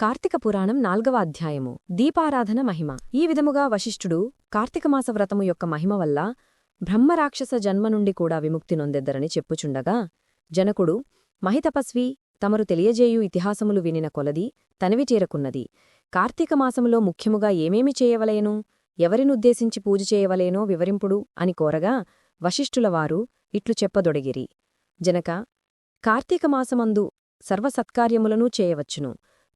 కార్తీక పురాణం నాల్గవ అధ్యాయము. దీపారాధన మహిమ. ఈ విధముగా వశిష్ఠుడు కార్తీకమాస వ్రతము యొక్క మహిమ వల్ల బ్రహ్మరాక్షస జన్మ నుండి కూడా విముక్తి నొందెద్దరని చెప్పుచుండగా జనకుడు మహితపస్వి తమరు తెలియజేయు ఇతిహాసములు వినిన కొలది తనివి చేరకున్నది. కార్తీకమాసములో ముఖ్యముగా ఏమేమి చేయవలేను? ఎవరినుద్దేశించి పూజ చేయవలేనో వివరింపుడు అని కోరగా వశిష్ఠులవారు ఇట్లు చెప్పదొడిగిరి. జనక కార్తీకమాసమందు సర్వసత్కార్యములను చేయవచ్చును.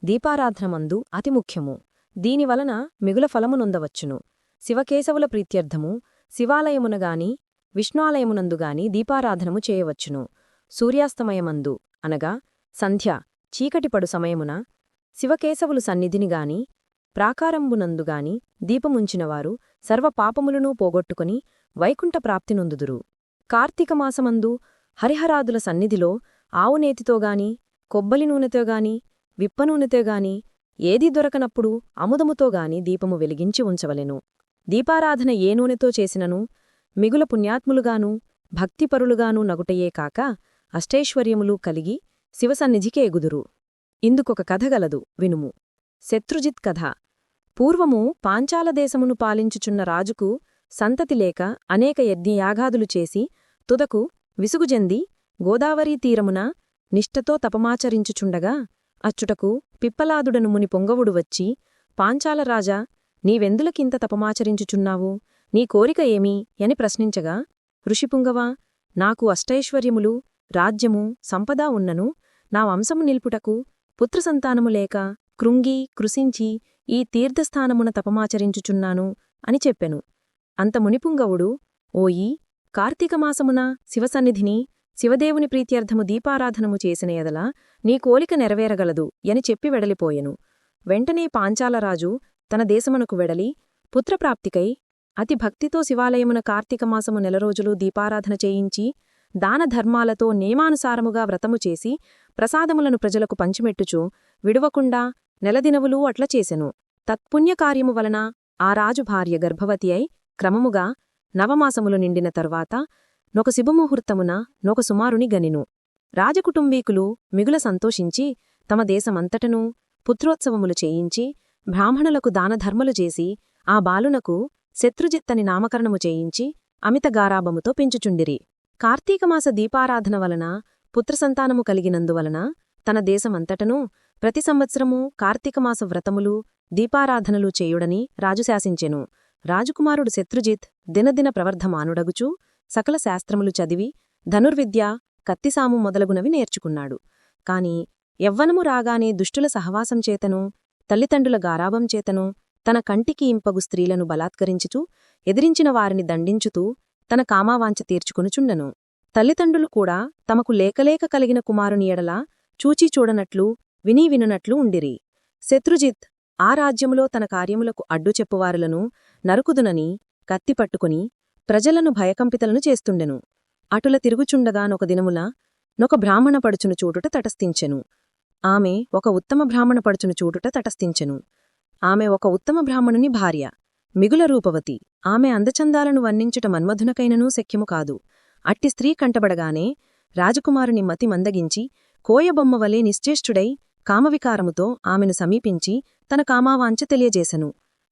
దీపారాధనమందు అతి ముఖ్యము. దీనివలన మిగుల ఫలమునొందవచ్చును శివకేశవుల ప్రీత్యర్థము శివాలయమునగాని విష్ణాలయమునందుగాని దీపారాధనము చేయవచ్చును. సూర్యాస్తమయమందు అనగా సంధ్య చీకటిపడు సమయమున శివకేశవులు సన్నిధినిగాని ప్రాకారంబునందుగాని దీపముంచినవారు సర్వపాపములను పోగొట్టుకుని వైకుంఠ ప్రాప్తినొందుదురు కార్తీకమాసమందు హరిహరాదుల సన్నిధిలో ఆవునేతితోగాని కొబ్బలి నూనెతోగాని విప్పనూనెతోగాని ఏదీ దొరకనప్పుడు అముదముతోగాని దీపము వెలిగించి ఉంచవలెను. దీపారాధన ఏ నూనెతో చేసినను మిగుల పుణ్యాత్ములుగాను భక్తిపరులుగాను నగుటయే కాక అష్టైశ్వర్యములు కలిగి శివసన్నిధికి ఎగుదురు. ఇందుకొక కథగలదు వినుము. శత్రుజిత్ కథ. పూర్వము పాంచాలదేశమును పాలించుచున్న రాజుకు సంతతి లేక అనేక యజ్ఞయాగాదులు చేసి తుదకు విసుగుజెంది గోదావరీ తీరమున నిష్టతో తపమాచరించుచుండగా అచ్చుటకు పిప్పలాదుడను ముని పొంగవుడు వచ్చి పాంచాలరాజా నీవెందులకింత తపమాచరించుచున్నావు? నీ కోరిక ఏమి? అని ప్రశ్నించగా ఋషిపుంగవా నాకు అష్టైశ్వర్యములు రాజ్యము సంపదా ఉన్నను. నా వంశము నిల్పుటకు పుత్రసంతానము లేక కృంగి కృశించి ఈ తీర్థస్థానమున తపమాచరించుచున్నాను అని చెప్పెను. అంత మునిపుంగవుడు ఓయి కార్తీకమాసమున శివసన్నిధిని శివదేవుని ప్రీత్యర్థము దీపారాధనము చేసిన ఎదల నీ కోలిక నెరవేరగలదు అని చెప్పి వెడలిపోయెను. వెంటనే పాంచాలరాజు తన దేశమునకు వెడలి పుత్రప్రాప్తికై అతి భక్తితో శివాలయమున కార్తీకమాసము నెలరోజులు దీపారాధన చేయించి దానధర్మాలతో నియమానుసారముగా వ్రతము చేసి ప్రసాదములను ప్రజలకు పంచిమెట్టుచు విడువకుండా నెలదినవులూ అట్ల చేసెను. తత్పుణ్యకార్యము వలన ఆ రాజు భార్య గర్భవతి అయి క్రమముగా నవమాసములు నిండిన తరువాత నొక శుభముహూర్తమున నొక సుమారుని గనిను. రాజకుటుంబీకులు మిగుల సంతోషించి తమ దేశమంతటనూ పుత్రోత్సవములు చేయించి బ్రాహ్మణులకు దానధర్మలు చేసి ఆ బాలునకు శత్రుజిత్తని నామకరణము చేయించి అమిత గారాబముతో పెంచుచుండిరి. కార్తీకమాస దీపారాధన వలన పుత్రసంతానము కలిగినందువలన తన దేశమంతటనూ ప్రతి సంవత్సరము కార్తీకమాస వ్రతములు దీపారాధనలు చేయుడని రాజు శాసించెను. రాజకుమారుడు శత్రుజిత్ దినదిన ప్రవర్ధమానుడగుచూ సకల శాస్త్రములు చదివి ధనుర్విద్య కత్తిసాము మొదలగునవి నేర్చుకున్నాడు. కాని యవ్వనము రాగానే దుష్టుల సహవాసం చేతను తల్లిదండ్రుల గారాభం చేతను తన కంటికి ఇంపగు స్త్రీలను బలాత్కరించుచూ ఎదిరించిన వారిని దండించుతూ తన కామావాంచ తీర్చుకునుచుండను. తల్లిదండ్రులు కూడా తమకు లేకలేక కలిగిన కుమారుని ఎడల చూచీ చూడనట్లు వినీ వినునట్లు ఉండిరి. శత్రుజిత్ ఆ రాజ్యములో తన కార్యములకు అడ్డు చెప్పువారులను నరుకుదునని కత్తిపట్టుకుని ప్రజలను భయకంపితలను చేస్తుండెను. అటుల తిరుగుచుండగా నొక దినముల నొక బ్రాహ్మణ పడుచును చూటుట తటస్థించెను. ఆమె ఒక ఉత్తమ బ్రాహ్మణ పడుచును చూటుట తటస్థించెను. ఆమె ఒక ఉత్తమ బ్రాహ్మణుని భార్య మిగుల రూపవతి. ఆమె అందచందాలను వర్ణించుట మన్మధునకైననూ శక్యము కాదు. అట్టి స్త్రీ కంటబడగానే రాజకుమారుని మతి మందగించి కోయబొమ్మవలే నిశ్చేష్టుడై కామవికారముతో ఆమెను సమీపించి తన కామావాంచ తెలియజేశను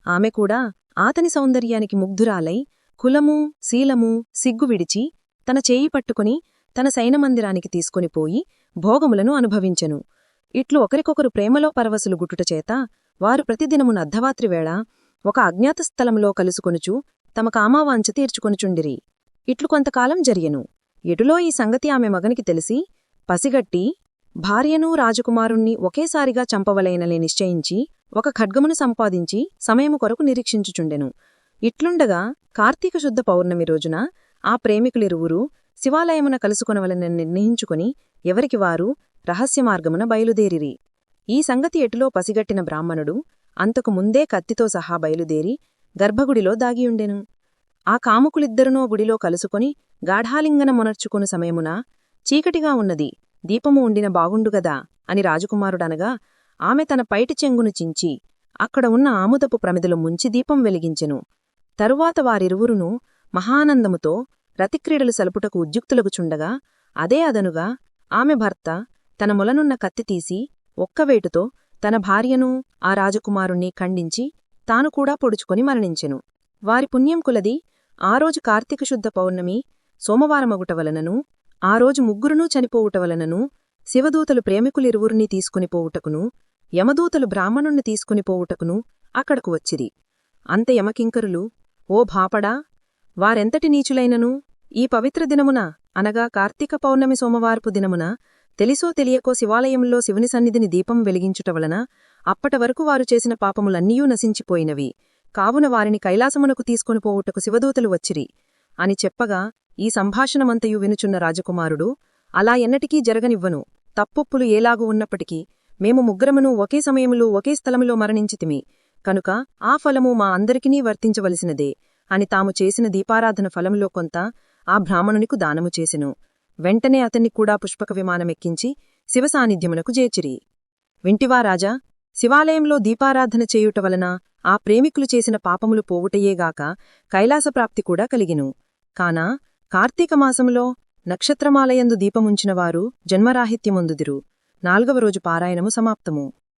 ఆమె కూడా ఆతని సౌందర్యానికి ముగ్ధురాలై కులము శీలము సిగ్గు విడిచి తన చేయి పట్టుకుని తన సైనమందిరానికి తీసుకొనిపోయి భోగములను అనుభవించెను. ఇట్లు ఒకరికొకరు ప్రేమలో పరవశులు గుట్టుటచేత వారు ప్రతిదినమున అర్ధవాత్రివేళ ఒక అజ్ఞాత స్థలములో కలుసుకొనుచు తమ కామావాంఛ తీర్చుకొనుచుండిరి. ఇట్లు కొంతకాలం జరిగెను. ఎటులో ఈ సంగతి ఆమె మగనికి తెలిసి పసిగట్టి భార్యనూ రాజకుమారుణ్ణి ఒకేసారిగా చంపవలైనలే నిశ్చయించి ఒక ఖడ్గమును సంపాదించి సమయము కొరకు నిరీక్షించుచుండెను. ఇట్లుండగా కార్తీక శుద్ధ పౌర్ణమి రోజున ఆ ప్రేమికులిరువురూ శివాలయమున కలుసుకొనవలని నిర్ణయించుకుని ఎవరికి వారు రహస్యమార్గమున బయలుదేరిరి. ఈ సంగతి ఎటులో పసిగట్టిన బ్రాహ్మణుడు అంతకు ముందే కత్తితో సహా బయలుదేరి గర్భగుడిలో దాగియుండెను. ఆ కాముకులిద్దరునో గుడిలో కలుసుకొని గాఢాలింగన మొనర్చుకొను సమయమున చీకటిగా ఉన్నది దీపము ఉండిన బాగుండుగదా అని రాజకుమారుడనగా ఆమె తన పైటి చెంగును చించి అక్కడ ఉన్న ఆముదపు ప్రమిదలు ముంచి దీపం వెలిగించెను. తరువాత వారిరువురును మహానందముతో రతిక్రీడలు సలుపుటకు ఉద్యుక్తులగుచుండగా అదే అదనుగా ఆమె భర్త తన మొలనున్న కత్తి తీసి ఒక్కవేటుతో తన భార్యను ఆ రాజకుమారుణ్ణి ఖండించి తాను కూడా పొడుచుకొని మరణించెను. వారి పుణ్యం కులది ఆ రోజు కార్తీక శుద్ధ పౌర్ణమి సోమవారమగుటవలనను ఆ రోజు ముగ్గురునూ చనిపోవుటవలనను శివదూతలు ప్రేమికులిరువురిని తీసుకుని పోవుటకును యమదూతలు బ్రాహ్మణుణ్ణి తీసుకుని పోవుటకును అక్కడకు వచ్చిరి. అంత యమకింకరులు ఓ భాపడా! వారెంతటి నీచులైనను? ఈ పవిత్ర దినమున అనగా కార్తీక పౌర్ణమి సోమవారపు దినమున తెలిసో తెలియకో శివాలయంలో శివుని సన్నిధిని దీపం వెలిగించుట వలన అప్పటవరకు వారు చేసిన పాపములన్నీయూ నశించిపోయినవి. కావున వారిని కైలాసమునకు తీసుకొని పోవుటకు శివదూతలు వచ్చిరి. అని చెప్పగా ఈ సంభాషణమంతయు వినుచున్న రాజకుమారుడు అలా ఎన్నటికీ జరగనివ్వను. తప్పొప్పులు ఏలాగు ఉన్నప్పటికీ మేము ముగ్గురమును ఒకే సమయములో ఒకే స్థలములో మరణించితిమి. కనుక ఆ ఫలము మా అందరికినీ వర్తించవలసినదే అని తాము చేసిన దీపారాధన ఫలములో కొంత ఆ బ్రాహ్మణునికు దానము చేసెను. వెంటనే అతన్ని కూడా పుష్పక విమానమెక్కించి శివసాన్నిధ్యమునకు జేచిరి వింటివా రాజా శివాలయంలో దీపారాధన చేయుట వలన ఆ ప్రేమికులు చేసిన పాపములు పోవుటయేగాక కైలాసప్రాప్తి కూడా కలిగిను. కానా కార్తీకమాసములో నక్షత్రమాలయందు దీపముంచినవారు జన్మరాహిత్యమొందుదిరు. నాల్గవ రోజు పారాయణము సమాప్తము.